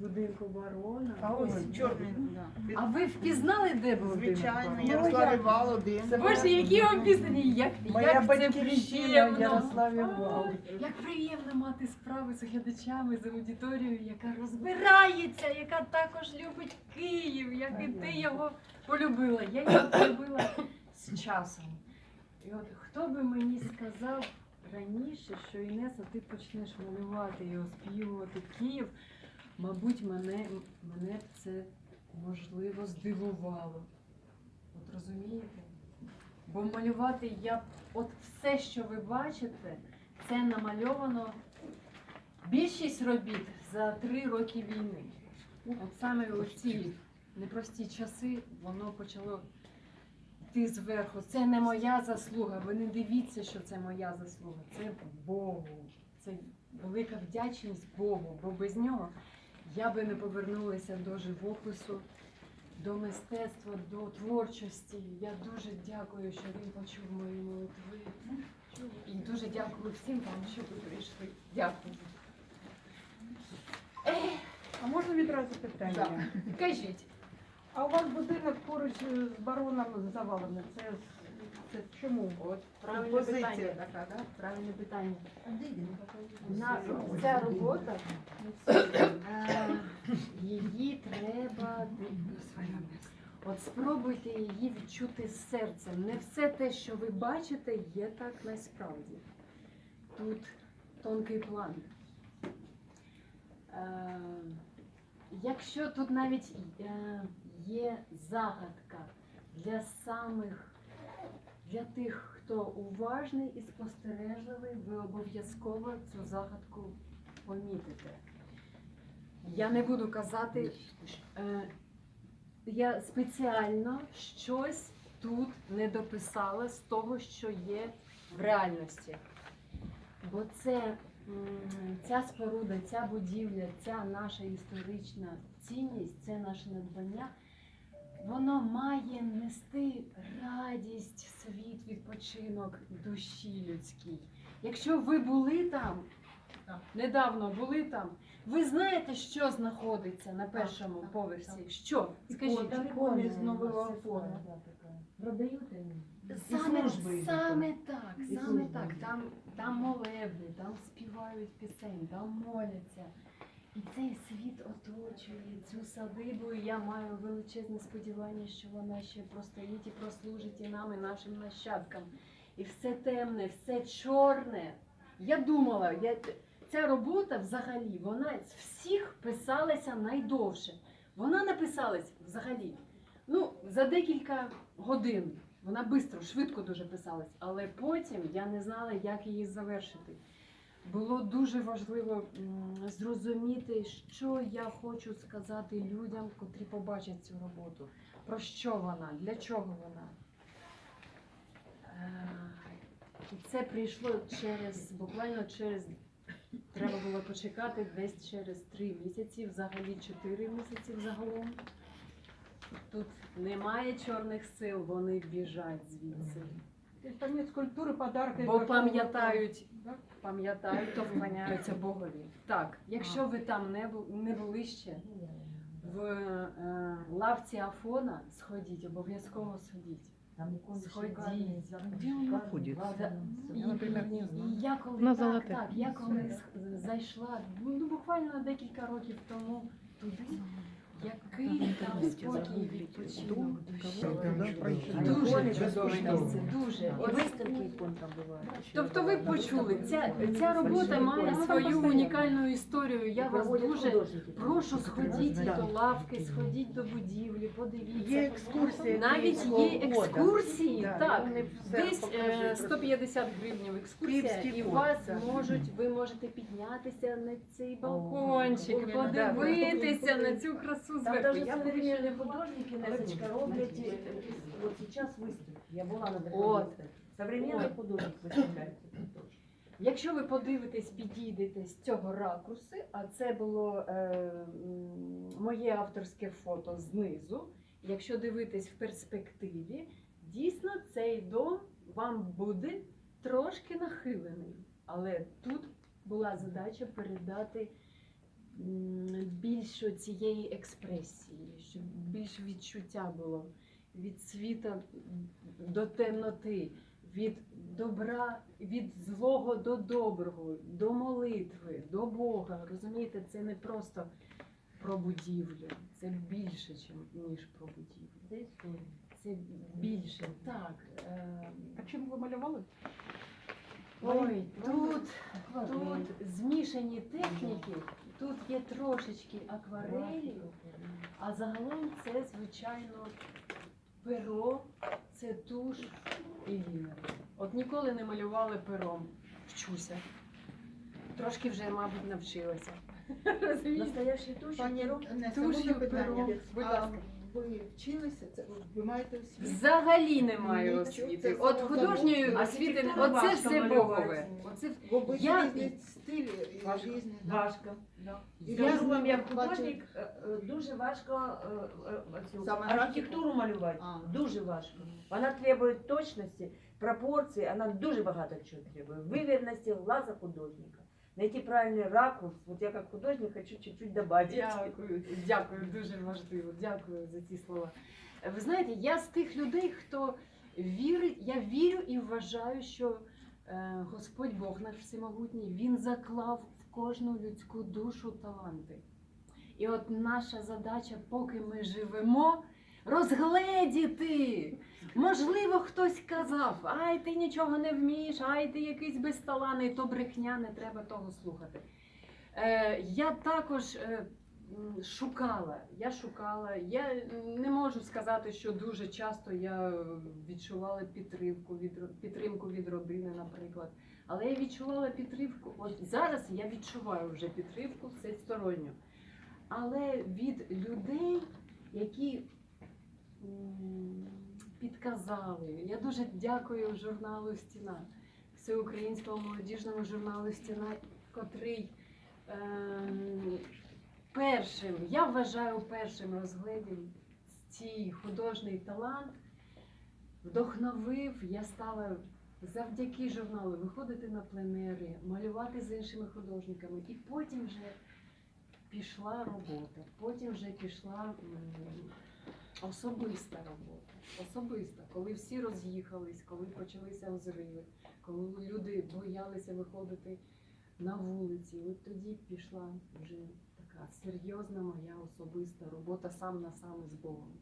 будинку барона. А ось чорний. да. А ви впізнали, де був Звичайно, барона? Ярославі Вал один. Боже, які вам пісні, як, Моя як це батьківщина приємно. Ярославі Вал. Як приємно мати справи з глядачами, з аудиторією, яка розбирається, яка також любить Київ, як і ти його полюбила. Я його полюбила з часом. І от хто би мені сказав раніше, що Інеса, ти почнеш малювати і оспівувати Київ, мабуть, мене, мене б це можливо здивувало. От розумієте? Бо малювати я от все, що ви бачите, це намальовано більшість робіт за три роки війни. От саме у ці непрості часи воно почало йти зверху. Це не моя заслуга. Ви не дивіться, що це моя заслуга. Це Богу. Це велика вдячність Богу, бо без нього я би не повернулася до живопису, до мистецтва, до творчості. Я дуже дякую, що він почув мої молитви. І дуже дякую всім вам, що ви прийшли. Дякую. А можна відразу питання? Кажіть, А у вас будинок поруч з бароном завалений. Це, це чому? от правильне Позиція питання. така, так? Правильне питання. На, ця робота, е, її треба. От спробуйте її відчути серцем. Не все те, що ви бачите, є так насправді. Тут тонкий план. Е, якщо тут навіть е, є загадка для самих, для тих, хто уважний і спостережливий, ви обов'язково цю загадку помітите. Я не буду казати, е, я спеціально щось тут не дописала з того, що є в реальності. Бо це ця споруда, ця будівля, ця наша історична цінність, це наше надбання, воно має нести радість в світ, відпочинок душі людській. Якщо ви були там, недавно були там, ви знаєте, що знаходиться на першому так, поверсі? Що? Скажіть. З нового фону. Продають Саме, саме так, саме так. Там, там молебні, там співають пісень, там моляться. І цей світ оточує цю садибу, і я маю величезне сподівання, що вона ще простоїть і прослужить і нам, і нашим нащадкам. І все темне, все чорне. Я думала, я, ця робота взагалі, вона з всіх писалася найдовше. Вона написалась взагалі ну, за декілька годин. Вона швидко, швидко дуже писалась, але потім я не знала, як її завершити. Було дуже важливо зрозуміти, що я хочу сказати людям, котрі побачать цю роботу. Про що вона, для чого вона. Е, І це прийшло через буквально через треба було почекати десь через три місяці, взагалі чотири місяці взагалом. Тут немає чорних сил, вони біжать звідси. Там скульптури, подарки. Бо пам'ятають, Так? пам'ятають, то вклоняються Богові. Так, якщо ви там не, бу- не були ще, в е, лавці Афона сходіть, обов'язково сходіть. Там иконы Сходи. шикарные, Где замки она шикарные, Да. вазы, І, всё. наприклад, не і, знаю. і я коли На так, золотих. так, я коли с- зайшла, ну буквально декілька років тому туди, який там спокій і відпочинок. Дуже чудове місце, дуже. И От выставки икон там бывают. еще. Тобто ви почули, ця, ця робота має свою унікальну історію. Я вас дуже прошу, сходіть до лавки, сходіть до будівлі, Є подивіться. екскурсії. Навіть є екскурсії, так. Десь покажуть е, просто. 150 гривень екскурсія, і вас можуть, ви можете піднятися на цей балкончик, подивитися на цю красу Там зверху. даже Я современные художники, Несочка, роблять э, вот сейчас выставки. Я была на такой Вот. выставке. Современный Вот. художник выставляется тут тоже. Якщо ви подивитесь, підійдете з цього ракурси, а це було е, м, моє авторське фото знизу. Якщо дивитись в перспективі, дійсно цей дом вам буде трошки нахилений. Але тут була задача передати м, більше цієї експресії, щоб більше відчуття було від світа до темноти, від добра, від злого до доброго, до молитви, до Бога. Розумієте, це не просто про будівлю, це більше, ніж про будівлю. Це більше, так. Е, А чим ви малювали? ой, тут, тут змішані техніки, тут є трошечки акварелі, а загалом це, звичайно, перо, це туш і лінер. От ніколи не малювали пером. Вчуся. Трошки вже, мабуть, навчилася. Розумієте? Настоящий туш. Пані можна питання? пером. Будь А ласка. Ви вчилися? Це ви маєте освіту? Взагалі немає Ні, освіти. це От художньої освіти, оце важко все малювати. богове. Оце Бо Я- стилі, і Важко. різні. да. Важко. І Скажу вам, як бачу- художник, е, е, дуже важко е, е, цю Саме архітектуру малювати. А. Дуже важко. Вона требує точності, пропорції, вона дуже багато чого требує. Виверенності глаза художника. Найти правильний ракурс. Вот я как художник хочу чуть-чуть добавить. Дякую, дякую, дуже важливо. Дякую за ці слова. Ви знаєте, я з тих людей, хто вірить, я вірю і вважаю, що е, Господь Бог наш всемогутній, Він заклав в кожну людську душу таланти. І от наша задача, поки ми живемо, розгледіти. Можливо, хтось казав, ай, ти нічого не вмієш, ай, ти якийсь безталанний, то брехня, не треба того слухати. Е, я також е, шукала, я шукала. Я не можу сказати, що дуже часто я відчувала підтримку від, підтримку від родини, наприклад. Але я відчувала підтримку. От зараз я відчуваю вже підтримку всесторонню. Але від людей, які підказали. Я дуже дякую журналу Стіна, всеукраїнському молодіжному журналу Стіна, котрий ем, першим, я вважаю, першим розглядів цей художній талант, вдохновив, я стала завдяки журналу виходити на пленери, малювати з іншими художниками. І потім вже пішла робота, потім вже пішла особиста робота. Особиста, коли всі роз'їхались, коли почалися взриви, коли люди боялися виходити на вулиці. От тоді пішла вже така серйозна моя особиста робота сам на сам з Богом.